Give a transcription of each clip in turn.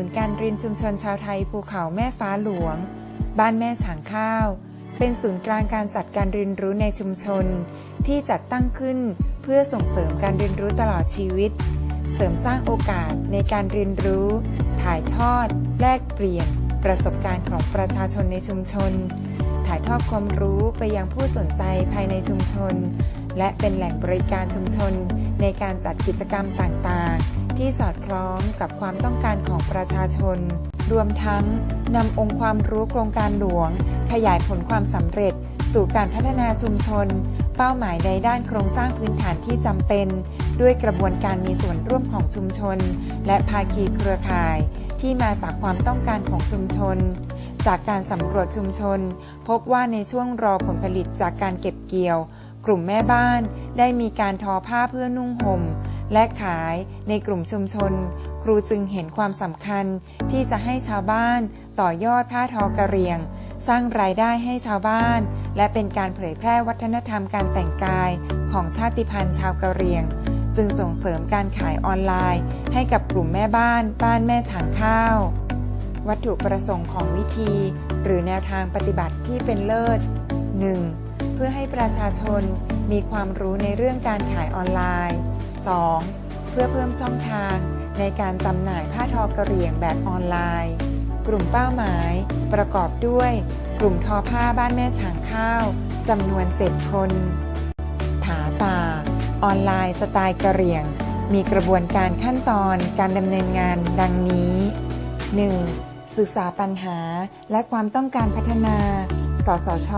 ศูนย์การเรียนชุมชนชาวไทยภูเขาแม่ฟ้าหลวง บ้านแม่ฉางข้าว เป็นศูนย์กลางการจัดการเรียนรู้ในชุมชน ที่จัดตั้งขึ้นเพื่อส่งเสริมการเรียนรู้ตลอดชีวิต เสริมสร้างโอกาสในการเรียนรู้ ถ่ายทอด แลกเปลี่ยน ประสบการณ์ของประชาชนในชุมชน ถ่ายทอดความรู้ไปยังผู้สนใจภายในชุมชน และเป็นแหล่งบริการชุมชนในการจัดกิจกรรมต่างๆ ที่สอดคล้องกับความต้องการของประชาชน รวมทั้งนำองค์ความรู้โครงการหลวง ขยายผลความสำเร็จ สู่การพัฒนาชุมชน เป้าหมายในด้านโครงสร้างพื้นฐานที่จำเป็น ด้วยกระบวนการมีส่วนร่วมของชุมชน และภาคีเครือข่าย ที่มาจากความต้องการของชุมชนจากการสำรวจชุมชน พบว่าในช่วงรอผลผลิตจากการเก็บเกี่ยว กลุ่มแม่บ้านได้มีการทอผ้าเพื่อนุ่งห่ม และขายในกลุ่มชุมชน ครูจึงเห็นความสำคัญที่จะให้ชาวบ้านต่อยอดผ้าทอกระเรียง สร้างรายได้ให้ชาวบ้าน และเป็นการเผยแพร่วัฒนธรรมการแต่งกายของชาติพันธุ์ชาวกะเหรี่ยง จึงส่งเสริมการขายออนไลน์ ให้กับกลุ่มแม่บ้านบ้านแม่ถางข้าว วัตถุประสงค์ของวิธี หรือแนวทางปฏิบัติที่เป็นเลิศ 1. เพื่อให้ประชาชนมีความรู้ในเรื่องการขายออนไลน์ 2. เพื่อเพิ่มช่องทางในการจำหน่ายผ้าทอกระเหรี่ยงแบบออนไลน์ กลุ่มเป้าหมาย ประกอบด้วย กลุ่มทอผ้าบ้านแม่ฉางข้าวจำนวน 7 คน ถาตา ออนไลน์สไตล์กระเหรี่ยง มีกระบวนการขั้นตอนการดำเนินงานดังนี้ 1. ศึกษาปัญหาและความต้องการพัฒนา สสช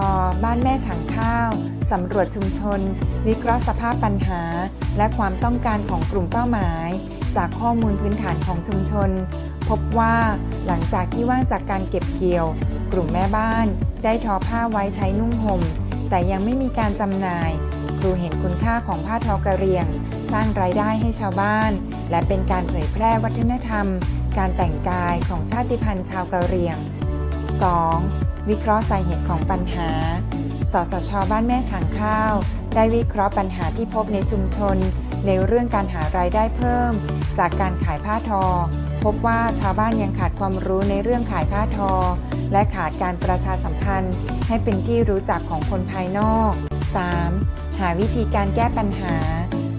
บ้านแม่ฉางข้าว สำรวจชุมชน วิเคราะห์สภาพปัญหา และความต้องการของกลุ่มเป้าหมาย จากข้อมูลพื้นฐานของชุมชน พบว่าหลังจากที่ว่างจากการเก็บเกี่ยว กลุ่มแม่บ้าน ได้ทอผ้าไว้ใช้นุ่งห่ม แต่ยังไม่มีการจำหน่าย ครูเห็นคุณค่าของผ้าทอกระเรียง สร้างรายได้ให้ชาวบ้าน และเป็นการเผยแพร่วัฒนธรรม การแต่งกายของชาติพันธุ์ชาวกะเหรี่ยง 2. วิเคราะห์สาเหตุของปัญหา สสช บ้านแม่ฉางข้าว ได้วิเคราะห์ปัญหาที่พบในชุมชน ในเรื่องการหารายได้เพิ่ม จากการขายผ้าทอ พบว่าชาวบ้านยังขาดความรู้ในเรื่องขายผ้าทอ และขาดการประชาสัมพันธ์ ให้เป็นที่รู้จักของคนภายนอก 3. หาวิธีการแก้ปัญหา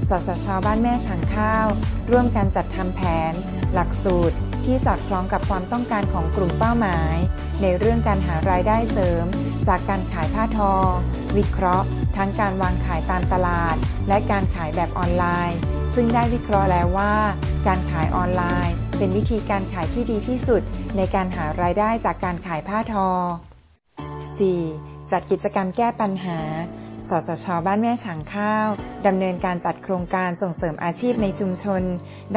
สสช บ้านแม่ฉางข้าว ร่วมกันจัดทำแผน หลักสูตร ที่สอดคล้องกับความต้องการของกลุ่มเป้าหมาย ในเรื่องการหารายได้เสริม จากการขายผ้าทอ วิเคราะห์ ทั้งการวางขายตามตลาด และการขายแบบออนไลน์ ซึ่งได้วิเคราะห์แล้วว่า การขายออนไลน์ เป็นวิธีการขายที่ดีที่สุด ในการหารายได้จากการขายผ้าทอ 4. จัดกิจกรรมแก้ปัญหา สสช บ้านแม่ฉางข้าว ดำเนินการจัดโครงการส่งเสริมอาชีพในชุมชน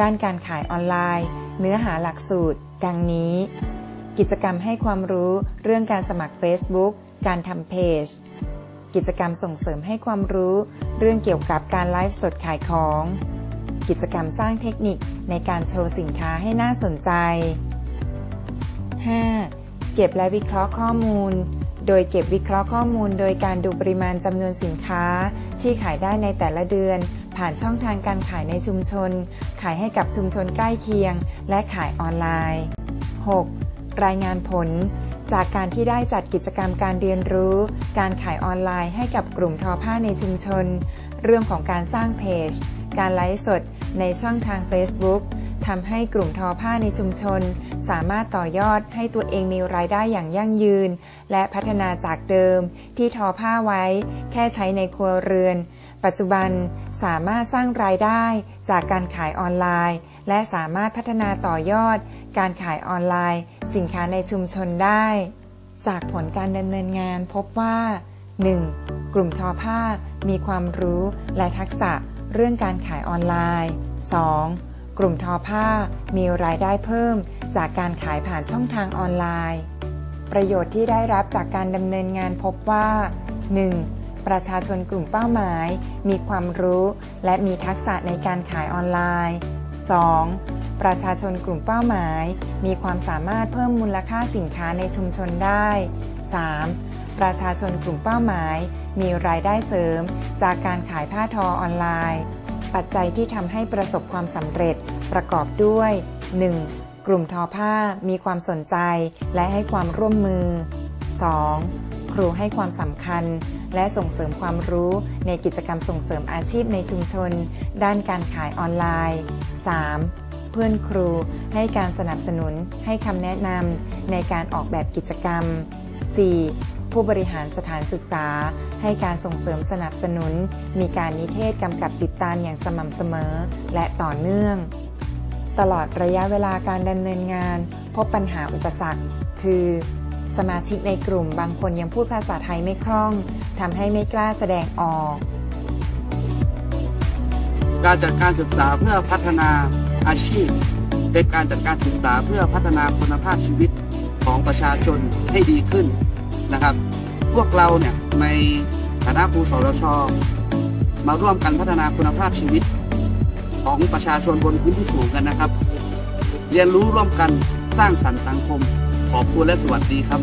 ด้านการขายออนไลน์ เนื้อหาหลักสูตร ดังนี้ กิจกรรมให้ความรู้เรื่องการสมัคร Facebook การทำเพจ กิจกรรมส่งเสริมให้ความรู้ เรื่องเกี่ยวกับการไลฟ์สดขายของ กิจกรรมสร้างเทคนิคในการโชว์สินค้าให้น่าสนใจ 5. เก็บและวิเคราะห์ข้อมูล โดยเก็บวิเคราะห์ข้อมูลโดยการดูปริมาณจำนวนสินค้า ที่ขายได้ในแต่ละเดือน ผ่านช่องทางการขายในชุมชน ขายให้กับชุมชนใกล้เคียง และขายออนไลน์ 6. รายงานผล จากการที่ได้จัดกิจกรรมการเรียนรู้ การขายออนไลน์ให้กับกลุ่มทอผ้าในชุมชน เรื่องของการสร้างเพจ การไลฟ์สด ในช่องทาง Facebook ทำให้กลุ่มทอผ้าในชุมชน สามารถต่อยอดให้ตัวเองมีรายได้อย่างยั่งยืน และพัฒนาจากเดิม ที่ทอผ้าไว้ แค่ใช้ในครัวเรือน ปัจจุบันสามารถสร้างรายได้จากการขายออนไลน์ และสามารถพัฒนาต่อยอด การขายออนไลน์ สินค้าในชุมชนได้ จากผลการดำเนินงานพบว่า 1. กลุ่มทอผ้ามีความรู้และทักษะเรื่องการขายออนไลน์ 2. กลุ่มทอผ้ามีรายได้เพิ่ม จากการขายผ่านช่องทางออนไลน์ ประโยชน์ที่ได้รับจากการดำเนินงานพบว่า 1. ประชาชนกลุ่มเป้าหมาย มีความรู้และมีทักษะในการขายออนไลน์ 2. ประชาชนกลุ่มเป้าหมาย มีความสามารถเพิ่มมูลค่าสินค้าในชุมชนได้ 3. ประชาชนกลุ่มเป้าหมาย มีรายได้เสริม จากการขายผ้าทอออนไลน์ ปัจจัยที่ทำให้ประสบความสำเร็จ ประกอบด้วย 1. กลุ่มทอผ้ามีความสนใจและให้ความร่วมมือ 2. ครูให้ความสำคัญ และส่งเสริมความรู้ในกิจกรรมส่งเสริมอาชีพในชุมชน ด้านการขายออนไลน์ 3. เพื่อนครูให้การสนับสนุนให้คำแนะนำในการออกแบบกิจกรรม 4. ผู้บริหารสถานศึกษา ให้การส่งเสริมสนับสนุน มีการนิเทศกำกับติดตามอย่างสม่ำเสมอ และต่อเนื่อง ตลอดระยะเวลาการดำเนินงาน พบปัญหาอุปสรรค คือ สมาชิกในกลุ่มบางคนยังพูดภาษาไทยไม่คล่องทำให้ไม่กล้าแสดงออก การจัดการศึกษาเพื่อพัฒนาอาชีพ เป็นการจัดการศึกษาเพื่อพัฒนาคุณภาพชีวิตของประชาชนให้ดีขึ้น นะครับ พวกเราเนี่ยในฐานะครูสรชมาร่วมกันพัฒนาคุณภาพชีวิต ของประชาชนบนพื้นที่สูงกันนะครับ เรียนรู้ร่วมกันสร้างสรรค์สังคม ขอบคุณและสวัสดีครับ